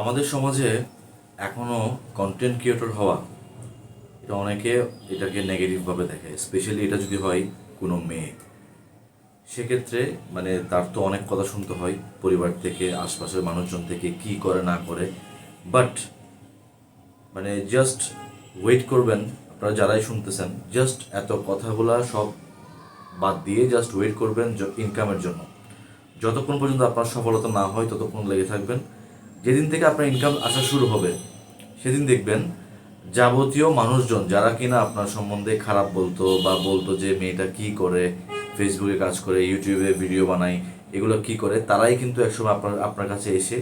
আমাদের সমাজে এখনও কন্টেন্ট ক্রিয়েটর হওয়া, এটা অনেকে এটাকে নেগেটিভভাবে দেখে স্পেশালি এটা যদি হয় কোনো মেয়ে। সেক্ষেত্রে মানে তার তো অনেক কথা শুনতে হয় পরিবার থেকে, আশপাশের মানুষজন থেকে, কি করে, না করে। বাট মানে জাস্ট ওয়েট করবেন, আপনারা যারাই শুনতেছেন জাস্ট এত কথাগুলা সব বাদ দিয়ে জাস্ট ওয়েট করবেন ইনকামের জন্য। যতক্ষণ পর্যন্ত আপনার সফলতা না হয়, ততক্ষণ লেগে থাকবেন। যেদিন থেকে আপনার ইনকাম আসা শুরু হবে, সেদিন দেখবেন যাবতীয় মানুষজন যারা কিনা আপনার সম্বন্ধে খারাপ বলতো বা বলতো যে মেয়েটা কি করে ফেসবুকে কাজ করে ইউটিউবে ভিডিও বানাই এগুলো কি করে, তারাই কিন্তু একসময় আপনার আপনার কাছে এসে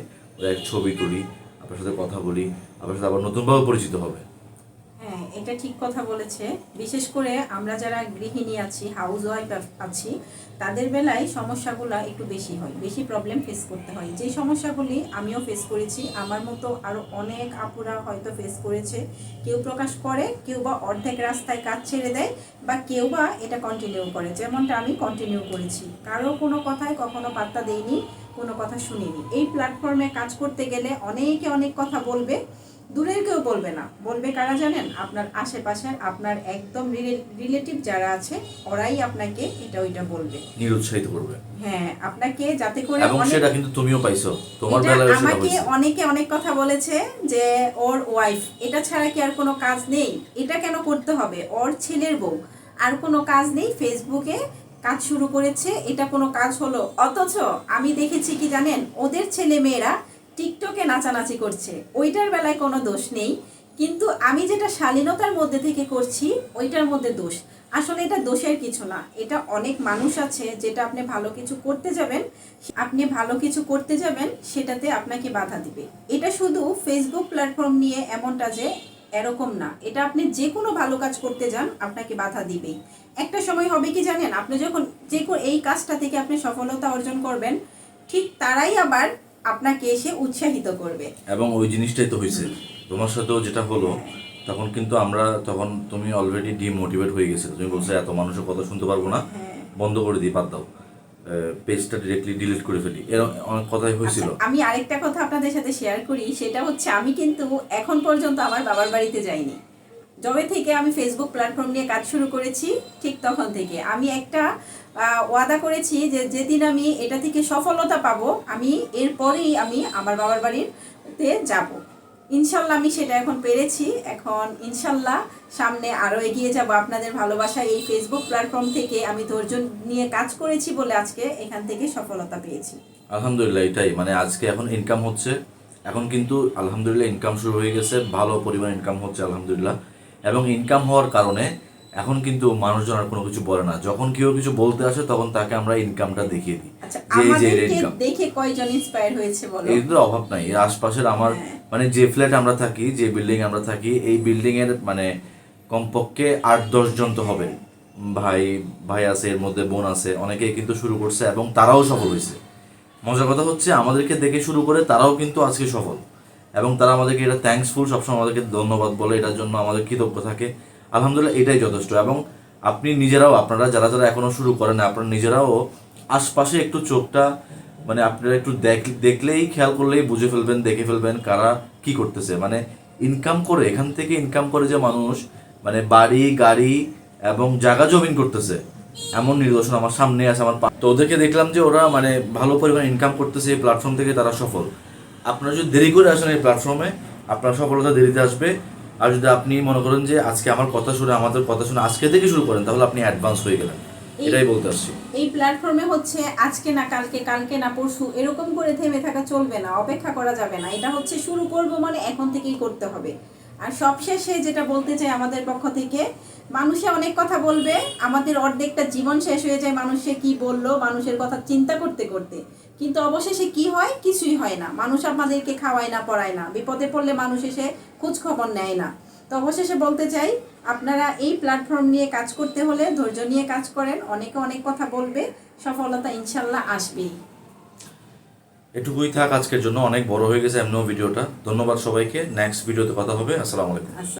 এক ছবি তুলি, আপনার সাথে কথা বলি, আপনার সাথে আবার নতুনভাবে পরিচিত হবে। এটা ঠিক কথা বলেছে। বিশেষ করে আমরা যারা গৃহিণী আছি হাউস ওয়াইফ আছি, তাদের বেলায় সমস্যাগুলো একটু বেশি হয়, বেশি প্রবলেম ফেস করতে হয়। যে সমস্যাগুলি আমিও ফেস করেছি, আমার মতো আরও অনেক আপুরা হয়তো ফেস করেছে। কেউ প্রকাশ করে, কেউ বা অর্ধেক রাস্তায় কাজ ছেড়ে দেয় বা কেউ বা এটা কন্টিনিউ করে। যেমনটা আমি কন্টিনিউ করেছি। কারও কোনো কথায় কখনো পাত্তা দেইনি, কোনো কথা শুনিনি। এই প্ল্যাটফর্মে কাজ করতে গেলে অনেকে অনেক কথা বলবে দূরের কেউ বলবে না। বলবে কারা জানেন? আপনার আশেপাশের আপনার একদম রিলেটিভ যারা আছে ওরাই আপনাকে এটা ওইটা বলবে। নিরুৎসাহিত করবে। হ্যাঁ আপনাকে যাতে করে এবং সেটা কিন্তু তুমিও পাইছো। তোমার সেটা আমাকে অনেকে অনেক কথা বলেছে যে ওর ওয়াইফ এটা ছাড়া কি আর কোনো কাজ নেই? এটা কেন করতে হবে? ওর ছেলের বউ। আর কোনো কাজ নেই? ফেসবুকে কাজ শুরু করেছে এটা কোনো কাজ হলো? অথচ আমি দেখেছি কি জানেন? ওদের ছেলে মেয়েরা টিকটকে নাচানাচি করছে, ওইটার বেলায় কোনো দোষ নেই, কিন্তু আমি যেটা শালীনতার মধ্যে থেকে করছি, ওইটার মধ্যে দোষ। আসলে এটা দোষের কিছু না, এটা অনেক মানুষ আছে যেটা আপনি ভালো কিছু করতে যাবেন, আপনি ভালো কিছু করতে যাবেন, সেটাতে আপনাকে বাধা দিবে। এটা শুধু ফেসবুক প্ল্যাটফর্ম নিয়ে এমনটা যে এরকম না, এটা আপনি যে কোনো ভালো কাজ করতে যান, আপনাকে বাধা দিবেই। একটা সময় হবে কি জানেন, আপনি যখন যে এই কাজটা থেকে আপনি সফলতা অর্জন করবেন, ঠিক তারাই আবার আপনাকে এসে উৎসাহিত করবে। এবং ওই জিনিসটাই তো হয়েছে। তোমার সাথেও যেটা হলো তখন কিন্তু আমরা তখন তুমি অলরেডি ডিমোটিভেট হয়ে গেছে তুমি বলছো এত মানুষের কথা শুনতে পারব না। হ্যাঁ। বন্ধ করে দিই বাদ দাও। পেজটা ডিরেক্টলি ডিলিট করে ফেলি। এরকম অনেক কথাই হয়েছিল। আচ্ছা, আমি আরেকটা কথা আপনাদের সাথে শেয়ার করি। সেটা হচ্ছে আমি কিন্তু এখন পর্যন্ত আমার বাবার বাড়িতে যাইনি। যবে থেকে আমি ফেসবুক প্ল্যাটফর্ম নিয়ে কাজ শুরু করেছি, ঠিক তখন থেকে। আমি একটা ওয়াদা করেছি যে যেদিন আমি এটা থেকে সফলতা পাবো, আমি এরপরেই আমি আমার বাবার বাড়িতে যাব। ইনশাল্লাহ আমি সেটা এখন পেরেছি। এখন ইনশাল্লাহ সামনে আরও এগিয়ে যাব। আপনাদের ভালোবাসা এই ফেসবুক প্ল্যাটফর্ম থেকে আমি ধৈর্য নিয়ে কাজ করেছি বলে আজকে এখান থেকে সফলতা পেয়েছি। আলহামদুলিল্লাহ, এটাই। মানে আজকে এখন ইনকাম হচ্ছে। এখন কিন্তু আলহামদুলিল্লাহ ইনকাম শুরু হয়ে গেছে। ভালো পরিমাণ ইনকাম হচ্ছে, আলহামদুলিল্লাহ। এবং ইনকাম হওয়ার কারণে এখন কিন্তু মানুষজন আর কোনো কিছু বলে না। যখন কেউ কিছু বলতে আসে তখন তাকে আমরা ইনকামটা দেখিয়ে দিই। আচ্ছা যে যে ইনকাম দেখে কয়জন ইন্সপায়ার হয়েছে বলো? এর তো অভাব নাই। এর আশপাশের আমার হ্যাঁ। মানে যে ফ্ল্যাট আমরা থাকি যে বিল্ডিং আমরা থাকি এই বিল্ডিং এর মানে কমপক্ষে আট দশ জন তো হবে। ভাই ভাই আছে এর মধ্যে বোন আছে অনেকেই কিন্তু শুরু করছে এবং তারাও সফল হয়েছে। মজার কথা হচ্ছে আমাদেরকে দেখে শুরু করে তারাও কিন্তু আজকে সফল। এবং তারা আমাদেরকে এটা থ্যাঙ্কসফুল সবসময় আমাদেরকে ধন্যবাদ বলে এটার জন্য আমাদের কৃতজ্ঞ থাকে। আলহামদুলিল্লাহ, এটাই যথেষ্ট। এবং আপনি নিজেরাও, আপনারা যারা যারা এখনও শুরু করেন আপনারা নিজেরাও আশপাশে একটু চোখটা মানে আপনারা একটু দেখ- দেখলেই, খেয়াল করলেই বুঝে ফেলবেন, দেখে ফেলবেন কারা কি করতেছে। মানে ইনকাম করে, এখান থেকে ইনকাম করে যে মানুষ মানে বাড়ি, গাড়ি এবং জায়গা জমিন করতেছে, এমন নিদর্শন আমার সামনে আছে, আমার তো ওদেরকে দেখলাম যে ওরা মানে ভালো পরিমাণ ইনকাম করতেছে, এই প্ল্যাটফর্ম থেকে তারা সফল। আপনারা যদি দেরি করে আসেন এই প্ল্যাটফর্মে আপনার সফলতা দেরিতে আসবে। আর যদি আপনি মনে করেন যে আজকে আমার কথা শুনে আমাদের কথা শুনে আজকে থেকে শুরু করেন তাহলে আপনি অ্যাডভান্স হয়ে গেলেন। এটাই বলতে আসছি। এই প্ল্যাটফর্মে হচ্ছে আজকে না কালকে কালকে না পরশু এরকম করে থেমে থাকা চলবে না অপেক্ষা করা যাবে না। এটা হচ্ছে শুরু করব মানে এখন থেকেই করতে হবে। আর সবশেষে যেটা বলতে চাই আমাদের পক্ষ থেকে মানুষে অনেক কথা বলবে আমাদের অর্ধেকটা জীবন শেষ হয়ে যায় মানুষে কি বলল মানুষের কথা চিন্তা করতে করতে। কিন্তু অবশেষে কি হয়? কিছুই হয় না। মানুষ আমাদেরকে খাওয়ায় না পড়ায় না। বিপদে পড়লে মানুষ এসে খোঁজ খবর নেয় না। তো অবশেষে বলতে চাই আপনারা এই প্ল্যাটফর্ম নিয়ে কাজ করতে হলে ধৈর্য নিয়ে কাজ করেন। অনেকে অনেক কথা বলবে। সফলতা ইনশাল্লাহ আসবেই। এটুকুই থাক আজকের জন্য। অনেক বড় হয়ে গেছে এমনিও ভিডিওটা। ধন্যবাদ সবাইকে। নেক্সট ভিডিওতে কথা হবে। আসসালামু আলাইকুম।